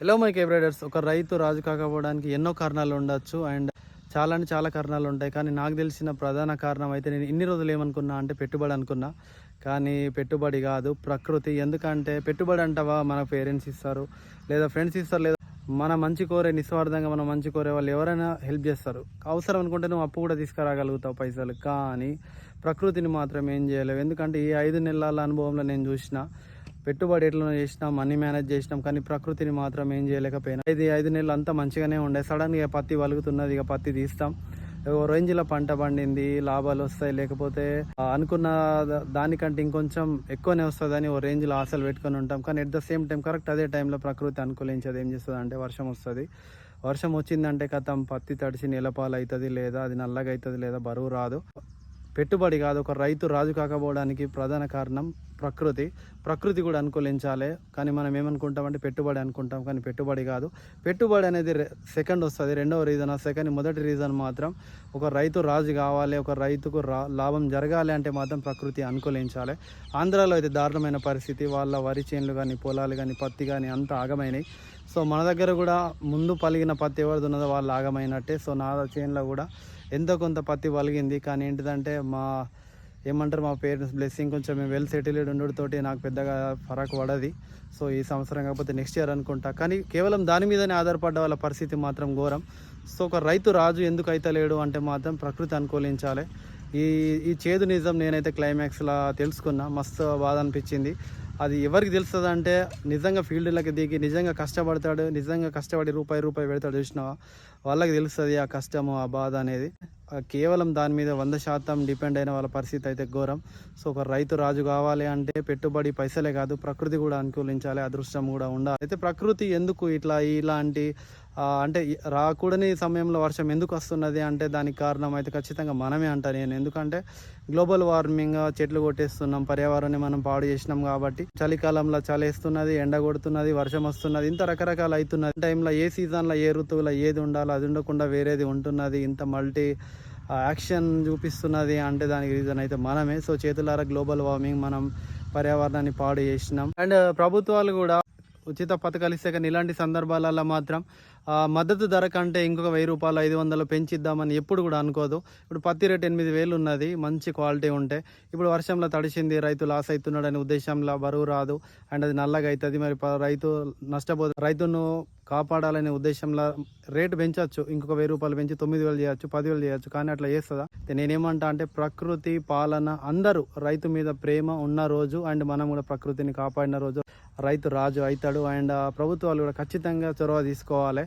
Hello my కేబ్రైడర్స్ ఒక రైతు రాజు కాకపోవడానికి ఎన్నో కారణాలు ఉండొచ్చు. అండ్ చాలా అంటే చాలా కారణాలు ఉంటాయి. కానీ నాకు తెలిసిన ప్రధాన కారణం అయితే నేను ఇన్ని రోజులు ఏమనుకున్నా అంటే పెట్టుబడి అనుకున్నా. కానీ పెట్టుబడి కాదు ప్రకృతి. ఎందుకంటే పెట్టుబడి అంటావా? మన పేరెంట్స్ ఇస్తారు. లేదా ఫ్రెండ్స్ ఇస్తారు. లేదా మన మంచి కోరే నిస్వార్థంగా మన మంచి కోరే వాళ్ళు ఎవరైనా హెల్ప్ చేస్తారు. అవసరం అనుకుంటే నువ్వు అప్పు కూడా తీసుకురాగలుగుతావు పైసలు. కానీ ప్రకృతిని మాత్రం ఏం చేయలేవు. ఎందుకంటే ఈ ఐదు నెలల అనుభవంలో నేను చూసిన పెట్టుబడి ఎట్లా చేసినాం మనీ మేనేజ్ చేసినాం కానీ ప్రకృతిని మాత్రం ఏం చేయలేకపోయినా. ఇది ఐదు నెలలు అంతా మంచిగానే ఉండే. సడన్గా పత్తి వలుగుతున్నది ఇక పత్తి తీస్తాం. ఓ రేంజ్లో పంట పండింది లాభాలు వస్తాయి లేకపోతే అనుకున్న దానికంటే ఇంకొంచెం ఎక్కువనే వస్తుందని ఓ రేంజ్లో ఆశలు పెట్టుకొని ఉంటాం. కానీ at the same time correct అదే టైంలో ప్రకృతి అనుకూలించేది ఏం చేస్తుంది అంటే వర్షం వస్తుంది. వర్షం వచ్చిందంటే కథం పత్తి తడిసి నేలపాలు అవుతుంది లేదా అది నల్లగా అవుతుంది లేదా బరువు రాదు. పెట్టుబడి కాదు ఒక రైతు రాజు కాకపోవడానికి ప్రధాన కారణం ప్రకృతి. ప్రకృతి కూడా అనుకూలించాలి. కానీ మనం ఏమనుకుంటామంటే పెట్టుబడి అనుకుంటాం. కానీ పెట్టుబడి కాదు. పెట్టుబడి అనేది సెకండ్ వస్తుంది. రెండవ రీజన్ సెకండ్ మొదటి రీజన్ మాత్రం ఒక రైతు రాజు కావాలి ఒక రైతుకు రా లాభం జరగాలి అంటే మాత్రం ప్రకృతి అనుకూలించాలి. ఆంధ్రాలో అయితే దారుణమైన పరిస్థితి. వాళ్ళ వరి చేనులు కానీ పొలాలు కానీ పత్తి కానీ అంత ఆగమైనవి సో మన దగ్గర కూడా ముందు పలిగిన పత్తి ఎవరిది ఉన్నదో వాళ్ళు ఆగమైనట్టే. సో నా చేనులో కూడా ఎంతో కొంత పత్తి పలిగింది. కానీ ఏంటిదంటే మా ఏమంటారు మా పేరెంట్స్ బ్లెస్సింగ్ కొంచెం మేము వెల్ సెటిల్డ్ ఉండడంతోటి నాకు పెద్దగా ఫరక్ పడది. సో ఈ సంవత్సరం కాకపోతే నెక్స్ట్ ఇయర్ అనుకుంటా. కానీ కేవలం దాని మీదనే ఆధారపడ్డ వాళ్ళ పరిస్థితి మాత్రం ఘోరం. సో ఒక రైతు రాజు ఎందుకు అయితలేడు అంటే మాత్రం ప్రకృతి అనుకూలించాలి. ఈ ఈ చేదు నిజం నేనైతే క్లైమాక్స్లా తెలుసుకున్నా. మస్తు బాధ అనిపించింది. అది ఎవరికి తెలుస్తుంది అంటే నిజంగా ఫీల్డ్లోకి దిగి నిజంగా కష్టపడతాడు నిజంగా కష్టపడి రూపాయి రూపాయి పెడతాడు చూసినావా? వాళ్ళకి తెలుస్తుంది ఆ కష్టము ఆ బాధ అనేది. కేవలం దాని మీద వంద శాతం డిపెండ్ అయిన వాళ్ళ పరిస్థితి అయితే ఘోరం. సో ఒక రైతు రాజు కావాలి అంటే పెట్టుబడి పైసలే కాదు ప్రకృతి కూడా అనుకూలించాలి అదృష్టం కూడా ఉండాలి. అయితే ప్రకృతి ఎందుకు ఇట్లా ఇలాంటి అంటే రాకూడని సమయంలో వర్షం ఎందుకు వస్తున్నది అంటే దానికి కారణం అయితే ఖచ్చితంగా మనమే అంటాను నేను. ఎందుకంటే గ్లోబల్ వార్మింగ్ చెట్లు కొట్టేస్తున్నాం పర్యావరణాన్ని మనం పాడు చేసినాం కాబట్టి చలికాలంలో చలేస్తున్నది ఎండ కొడుతున్నది వర్షం వస్తున్నది ఇంత రకరకాలు అవుతున్నది. టైంలో ఏ సీజన్లో ఏ ఋతువులో ఏది ఉండాలో అది ఉండకుండా వేరేది ఉంటున్నది. ఇంత మల్టీ యాక్షన్ చూపిస్తున్నది అంటే దానికి రీజన్ అయితే మనమే. సో చేతులారా గ్లోబల్ వార్మింగ్ మనం పర్యావరణాన్ని పాడు చేసినాం. అండ్ uh, ప్రభుత్వాలు కూడా ఉచిత పథకాలు ఇస్తే కానీ ఇలాంటి సందర్భాలలో మాత్రం మద్దతు ధర కంటే ఇంకొక వెయ్యి రూపాయలు ఐదు వందలు పెంచిద్దామని ఎప్పుడు కూడా అనుకోదు. ఇప్పుడు పత్తి రేటు ఎనిమిది వేలు ఉన్నది మంచి క్వాలిటీ ఉంటే. ఇప్పుడు వర్షంలో తడిసింది రైతు లాస్ అవుతున్నాడనే ఉద్దేశంలో బరువు రాదు. అండ్ అది నల్లగా అవుతుంది. మరి రైతు నష్టపోదు రైతును కాపాడాలనే ఉద్దేశంలో రేటు పెంచవచ్చు ఇంకొక వెయ్యి రూపాయలు పెంచి తొమ్మిది వేలు చేయొచ్చు పదివేలు చేయొచ్చు కానీ అట్లా చేస్తుందా? నేనేమంటా అంటే ప్రకృతి పాలన అందరూ రైతు మీద ప్రేమ ఉన్న రోజు అండ్ మనం కూడా ప్రకృతిని కాపాడిన రోజు రైతు రాజు అవుతాడు అండ్ ప్రభుత్వాలు కూడా ఖచ్చితంగా చొరవ తీసుకోవాలి.